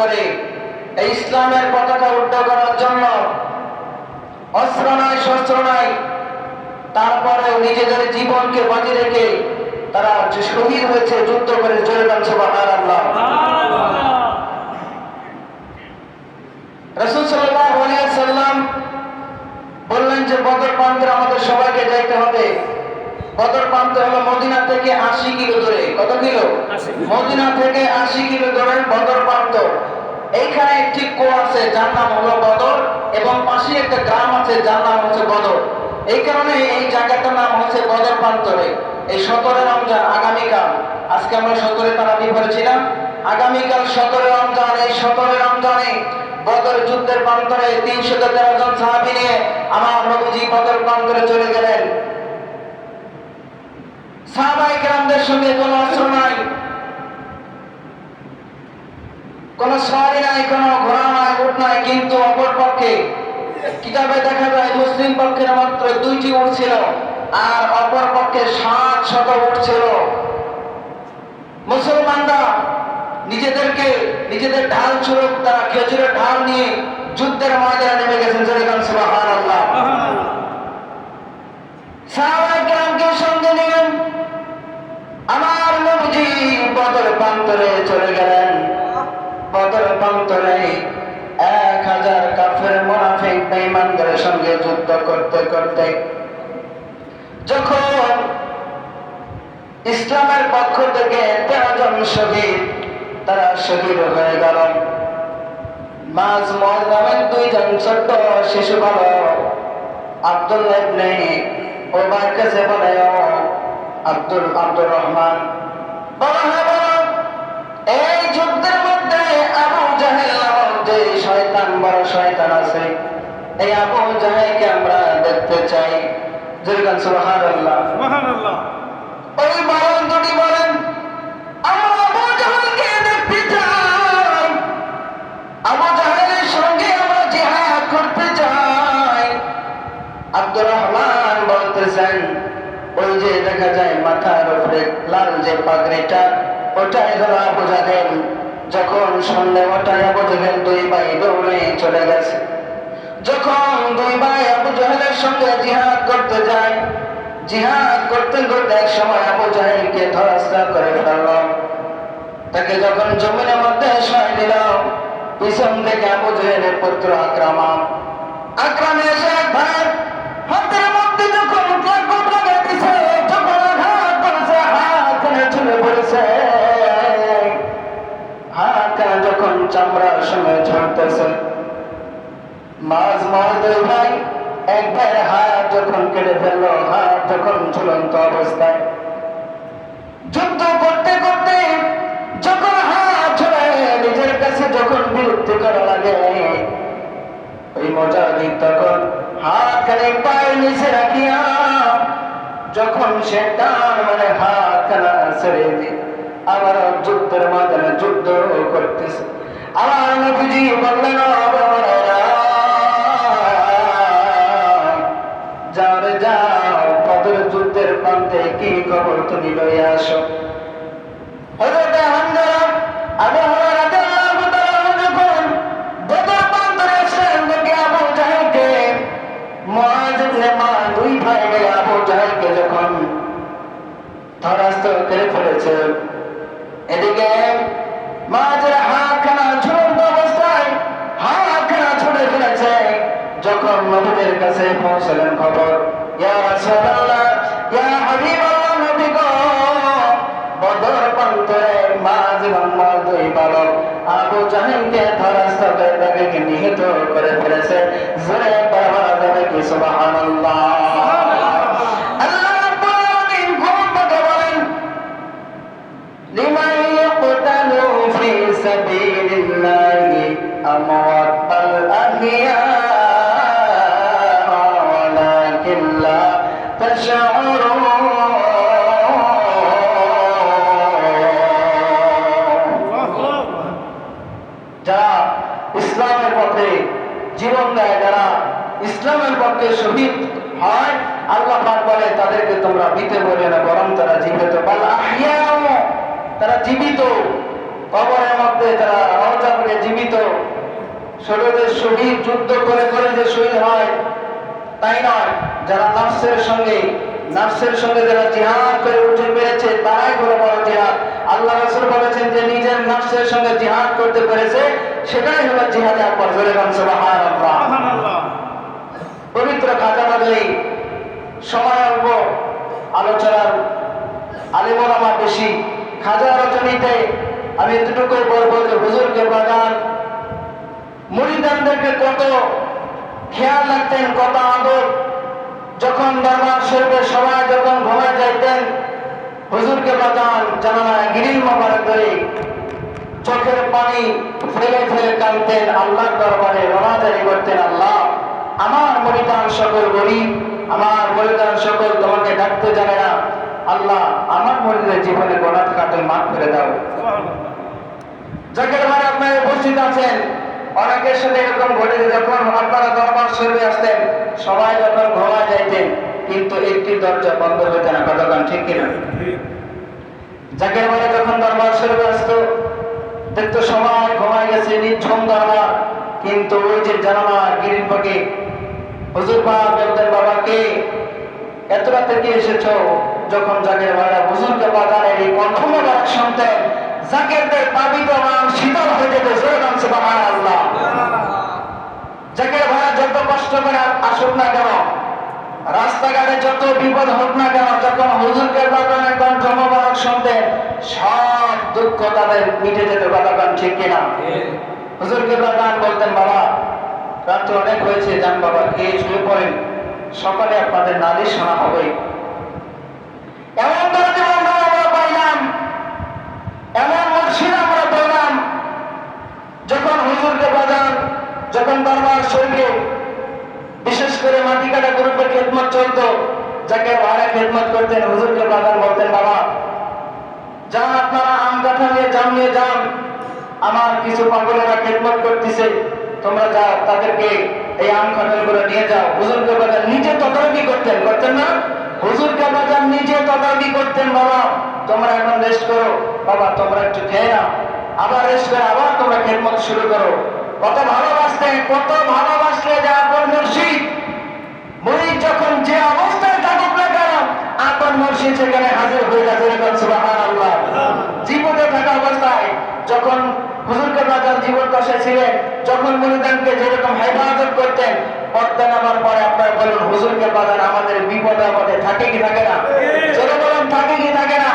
করে এই ইসলামের পতাকা উড্ডয়ন করার জন্য অস্ত্র নয় শস্ত্র নয় তারপরেও নিজেদের জীবনকে বাজি রেখে তারা শহীদ হয়েছে, যুদ্ধ করে চলে যাচ্ছে বাহার আল্লাহ বললেন যে, বদর প্রান্তে আমাদের সবাইকে যাইতে হবে। বদর প্রান্ত হলো মদিনা থেকে আশি কিলো দূরে। কত কিলো? মদিনা থেকে আশি কিলো দূরে বদর প্রান্ত। এইখানে একটি কো আছে যার নাম হলো বদর এবং পাশে একটা গ্রাম আছে যার নাম হচ্ছে বদর। এই কারণে এই জায়গাটার নাম হচ্ছে বদর প্রান্তরে এই সতেরো রমজান আগামীকাল আজকে আমরা সতেরো তারা করেছিলাম আগামীকাল সতেরো রমজান এই সতেরো রমজানে বদর যুদ্ধের প্রান্তরে তিনশো তেরো জন সাহাবি নিয়ে আমার নবীজি বদর প্রান্তরে চলে গেলেন। সাহাবাই গ্রামদের সঙ্গে কোনো অস্ত্র নাই। কোনো সওয়ারি নাই কোনো ঘোড়া নাই উট নাই কিন্তু অপর পক্ষে কিতাবে দেখা যায় মুসলিম পক্ষের মাত্র দুইটি ছিল আর অপর পক্ষে সাত শত ছিল। মুসলমানরা নিজেদেরকে নিজেদের ঢাল ছুড়ক তারা খেজুরের ঢাল নিয়ে যুদ্ধের ময়দানে নেমে গেছেন আল্লাহ সাহাবাইকে সঙ্গে নিলেন আমার নবীজি বদর প্রান্তরে চলে গেলেন। বদর প্রান্তরে এক হাজার কাফের মোনাফিক বেঈমানদের সঙ্গে যুদ্ধ করতে করতে যখন ইসলামের পক্ষ থেকে তেরো জন শহীদ, তারা শহীদ হয়ে গেল। মাঝ ময়দানের দুইজন ছোট্ট শিশু বালক আব্দুল্লাহ ইবনে ওবার কাছে বলে আব্দুল আব্দুর রহমান। এই যুদ্ধের মধ্যে আবু জাহেল নামক যে শয়তান, বড় শয়তান আছে, এই আবু জাহেলকে আমরা দেখতে চাই। যেরকম সুবহানাল্লাহ। সুবহানাল্লাহ। দেখা যায় মাথার উপরে লাল যে পাগড়িটা, ওটাই আবু জাহেল। যখন শুনলে ওটাই আবু দুই ভাই দৌড়ে চলে গেছে। যখন দুই ভাই আবু জাহেলের সঙ্গে জিহাদ করতে যায়, জিহাদ করতে করতে এক সময় আবু জাহেলকে ধরাস্তা করে ফেলল। তাকে যখন জমিনের মধ্যে শয় দিল, পিছন থেকে আবু জাহেলের পুত্র আক্রামা। আক্রামে এসে এক ভাই হাতের মধ্যে কেটে ফেলল, হাত যখন ঝুলন্ত অবস্থায়। যুদ্ধ করতে করতে যখন হাত ঝরে নিজের কাছে যখন বিরক্তি করা লাগে, ওই মজাদি তখন হাত খানে পায়ের নিচে রাখিয়া যখন সে টান মানে হাত খানা ছেড়ে দিয়ে আবার যুদ্ধের মাধ্যমে যুদ্ধ করতেছে। আমার নবীজি বললেন, "ও হুরায়রা, যাও কদর যুদ্ধের প্রান্তে কি খবর তুমি লইয়া আসো? হযরত হামজা আবু হুরায়রা রাদিয়াল্লাহু তাআলা যখন বদর প্রান্তরে দুই ভাই মিলে আবু জাহেলকে যখন ধরাস্ত করে ফেলেছে এদিকে মাঝের হাতখানা ঝুলন্ত অবস্থায় হাতখানা ছুটে ফেলেছে যখন নবীদের কাছে পৌঁছলেন খবর। ইয়া রাসূলুল্লাহ, ইয়া হাবিবাল্লাহ নবী গো। বদর প্রান্তরে মাঝ এবং মাঝ দুই করে ফেলেছে। জোরে পাওয়া যাবে কি সুবহানাল্লাহ। শহীদ হয়, আল্লাহ বলে, তাদেরকে তোমরা মৃত বলে না, বরং তারা জীবিত। তারা জীবিত। কবরের মধ্যে যারা রওজা জীবিত। শরীরের শহীদ যুদ্ধ করে করে যে শহীদ হয়, তাই নয়, যারা নাফসের সঙ্গে নাফসের সঙ্গে যারা জিহাদ করে উঠে পেরেছে তারাই হলো বড় জিহাদ। আল্লাহ রাসূল বলেছেন যে, নিজের নাফসের সঙ্গে জিহাদ করতে পেরেছে, সেটাই হলো জিহাদ আকবর। গান সুবহানাল্লাহ। পবিত্র খাজা বাদলি সময় অল্প, আলোচনার আলিমোলামা বেশি। খাজা রচনীতে আমি এতটুকু বলব যে হুজুরকে বাগান মুড়িদানদেরকে কত খেয়াল রাখতেন, কত আদর। যখন দরবার শরীফে সবাই যখন ঘুমায় যাইতেন, হুজুরকে বাজান জানালায় গিরিল মোবারক করে চোখের পানি ফেলে ফেলে কাঁদতেন আল্লাহর দরবারে রোনাজারি করতেন আল্লাহ। আমার মরিদান সকল গরিব, আমার মরিদান সকল তোমাকে ডাকতে জানে না। আল্লাহ, আমার মরিদের জীবনে গোনা তুমি মাফ করে দাও। জাকের ভাই আপনারা উপস্থিত আছেন। অনেকের সাথে এরকম ঘটে যখন আপনারা দরবার শরীফে আসতেন, সবাই যখন ঘুমা যাইতেন, কিন্তু একটি দরজা বন্ধ হইতে না। কতক্ষণ, ঠিক কিনা জাকের ভাই যখন দরবার শরীফে আসতো, দেখতো সবাই ঘুমায় গেছে নিঝুম দরবার। কিন্তু ওই যে জানালা গিরির পাকে হুজুর পাক বলতেন বাবাকে এত রাতে কি এসেছ যখন জাকের ভাইরা হুজুরকে বাজারের এই প্রথম বারাক শুনতেন জাকেরদের পাবিত শীতল হয়ে যেত জাকের কষ্ট করে আসুক না কেন রাস্তাঘাটে যত বিপদ হোক না কেন যখন হুজুরকে বাগানে কণ্ঠ মোবারক শুনতেন সব দুঃখ তাদের মিটে যেত বাগান ঠিক কিনা? হুজুরকে বাগান বলতেন বাবা রাত তো অনেক হয়েছে, যান বাবা কে শুয়ে পড়েন সকালে আপনাদের নালিশ শোনা হবে। এমন দরজা আমরা পাইলাম, এমন মুর্শিদ আমরা পেলাম যখন হুজুরকে বাজান যখন দরবার শরীরে বিশেষ করে মাটি কাটা গ্রুপের খেদমত চলতো, যাকে ভাড়া খেদমত করতেন, হুজুরকে বাগান বলতেন, বাবা, যান আপনারা, আম কাঠা নিয়ে, জাম নিয়ে যান। আমার কিছু পাগলেরা খেদমত করতেছে। তোমরা যাও তাদেরকে এই আম করে নিয়ে যাও। হুজুরকে বাজার নিজে তদারকি করতেন। করতেন না? হুজুরকে বাজার নিজে তদারকি করতেন বাবা। তোমরা এখন রেস্ট করো। বাবা তোমরা একটু খেয়ে নাও। আবার রেস্ট করে আবার তোমরা খেদমত শুরু করো। কত ভালোবাসতেন কত ভালোবাসলে যা আপন মুর্শিদ। মুরিদ যখন যে অবস্থায় থাকুক না কেন আপন মুর্শিদ সেখানে হাজির হয়ে যাচ্ছে জীবনে থাকা অবস্থায় যখন হুজুরকে বাজার জীবন দশায় ছিলেন, যখন মুরিদানকে যেরকম হেফাজত করতেন পরে আপনারা বলুন হুজুরকে বাজার আমাদের বিপদে আপদে থাকে কি থাকে না? বলুন, থাকে কি থাকে না?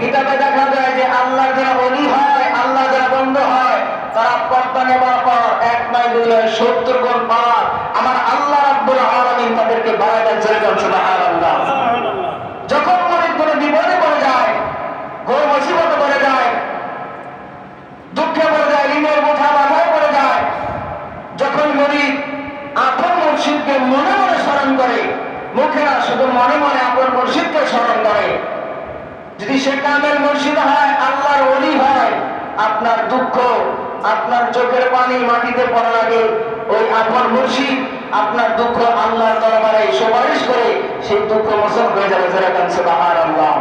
কিতাবে দেখা যায় যে আল্লাহ যারা অলি হয়, আল্লাহ যারা বন্ধ হয়, তারা পর্দা পর এক দুই সত্তর গুণ পার আমার আল্লাহ রাব্বুল আলামিন তাদেরকে বাড়ায় দেন যেরকম, সুবহানাল্লাহ যখন মনে কোনো বিপদে পড়ে যায় কোনো মুসিবতে পড়ে যায় দুঃখে পড়ে যায় ঋণের বোঝা মাথায় পড়ে যায় যখন মরিদ আপন মুর্শিদকে মনে মনে স্মরণ করে মুখে শুধু মনে মনে আপন মুর্শিদকে স্মরণ করে। যদি সে কামের মুর্শিদ হয়, আল্লাহর অলি হয়, আপনার দুঃখ, আপনার চোখের পানি মাটিতে পড়া লাগে, ওই আপন মুর্শিদ আপনার দুঃখ আল্লাহর দরবারে সুপারিশ করে সেই দুঃখ মোচন হয়ে যাবে যেরকম সুবাহার আল্লাহ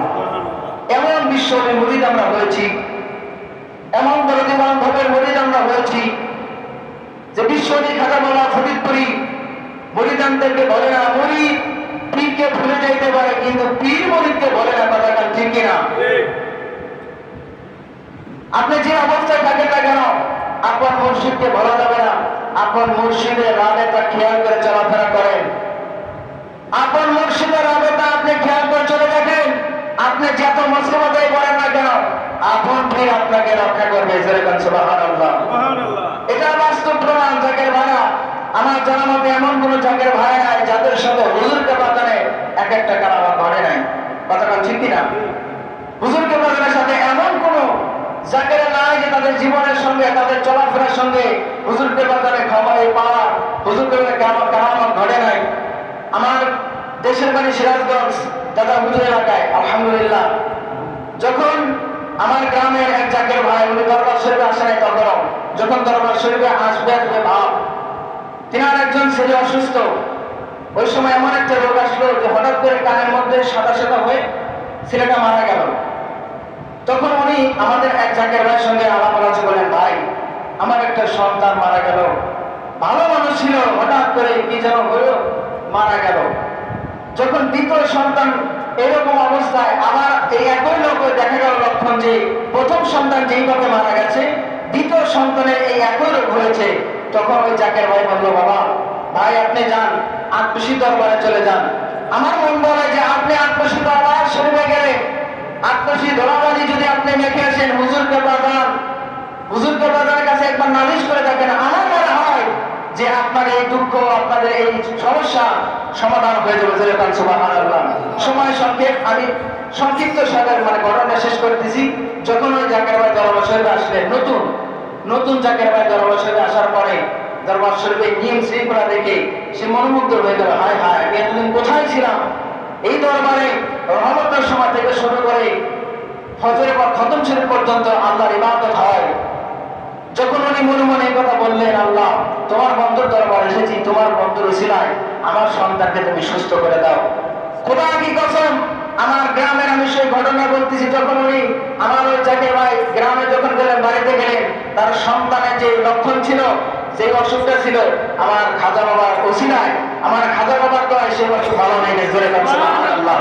এমন বিশ্ব মুরিদ আমরা হয়েছি, এমন দরদি বান্ধবের মরিদ আমরা হয়েছি, যে বিশ্বনী খাজা বলা ফরিদপুরি মরিদানদেরকে বলে না, মরিদ পীরকে ভুলে যাইতে পারে কিন্তু পীর মরিদকে বলে না কথাটা ঠিক কিনা? আপনি যে অবস্থায় থাকেন না কেন আপন মুর্শিদকে বলা যাবে না। আপন মুর্শিদের রাবেতা খেয়াল করে চলাফেরা করেন। আপন মুর্শিদের রাবেতা আপনি খেয়াল করে চলে দেখেন। আপনি যত মুসলিমতাই বলেন না কেন আপন পীর আপনাকে রক্ষা করবে এটা বাস্তব প্রমাণ জাকের ভাড়া আমার জানা মতে এমন কোন জাকের ভাড়া নাই যাদের সাথে হুজুরকে বাগানে এক একটা কারামা ঘটে নাই। কথাটা ঠিক কিনা? হুজুরকে বাগানের সাথে এমন কোন জাকের নাই যে তাদের জীবনের সঙ্গে, তাদের চলাফেরার সঙ্গে হুজুরকে বাগানে খাওয়াই পাওয়া হুজুরকে কারামা ঘটে নাই? আমার দেশের বাড়ি সিরাজগঞ্জ, দাদা হুজুর এলাকায়, আলহামদুলিল্লাহ। যখন আমার গ্রামের এক জাকের ভাই, উনি দরবার শরীফে আসে নাই তখন যখন দরবার শরীফে আসবে আসবে, ভাব। তিনার একজন ছেলে অসুস্থ। ওই সময় এমন একটা রোগ আসলো যে হঠাৎ করে কানের মধ্যে সাদা সাদা হয়ে ছেলেটা মারা গেল। তখন উনি আমাদের এক জাকের ভাইয়ের সঙ্গে আলাপ আলোচনা করলেন, ভাই, আমার একটা সন্তান মারা গেল। ভালো মানুষ ছিল, হঠাৎ করে কি যেন হলো, মারা গেল। যখন দ্বিতীয় সন্তান এরকম অবস্থায় আবার এই একই লোক দেখা গেল লক্ষণ যে প্রথম সন্তান যেইভাবে মারা গেছে, দ্বিতীয় সন্তানের এই একই রোগ হয়েছে। তখন ওই জাকের ভাই বলল, বাবা, ভাই, আপনি যান আত্মসী দরবারে চলে যান। আমার মন বলে যে, আপনি আত্মসী দরবার শরীরে গেলে। আত্মসী ধরাবাজি যদি আপনি মেখে আসেন, হুজুরকে বাজান। হুজুরকে বাজারের কাছে একবার নালিশ করে দেখেন, আমার মনে হয় যে আপনার এই দুঃখ, আপনাদের এই সমস্যা সমাধান হয়ে যাবে। যেরকম সুবহানাল্লাহ। সময় সংক্ষেপ, আমি সংক্ষিপ্ত সাগর মানে ঘটনা শেষ করে দিছি যখন ওই জাকের ভাই দরবার শরীফে আসলেন, নতুন নতুন জাকের ভাই দরবার শরীফে আসার পরে দরবার শরীফে নিয়ম শৃঙ্খলা দেখে সে মনোমুগ্ধ হয়ে গেল, হায় হায়, আমি এতদিন কোথায় ছিলাম? এই দরবারে রহমতের সময় থেকে শুরু করে ফজরের পর খতম শরীফ পর্যন্ত আল্লাহর ইবাদত হয়। যখন উনি মনে মনে কথা বললেন, আল্লাহ, তোমার বন্ধুর দরবার এসেছি, তোমার বন্ধুর উসিলায় আমার সন্তানকে তুমি সুস্থ করে দাও। খোদা কি কসম আমার গ্রামের আমি সেই ঘটনা বলতেছি, যখন উনি আমার ওই চাকে ভাই গ্রামে যখন গেলেন, বাড়িতে গেলেন, তার সন্তানের যে লক্ষণ ছিল, সেই অসুখটা ছিল আমার খাজা বাবার নাই আমার খাজা বাবার দয় সেই অসুখ ভালো নেই আল্লাহ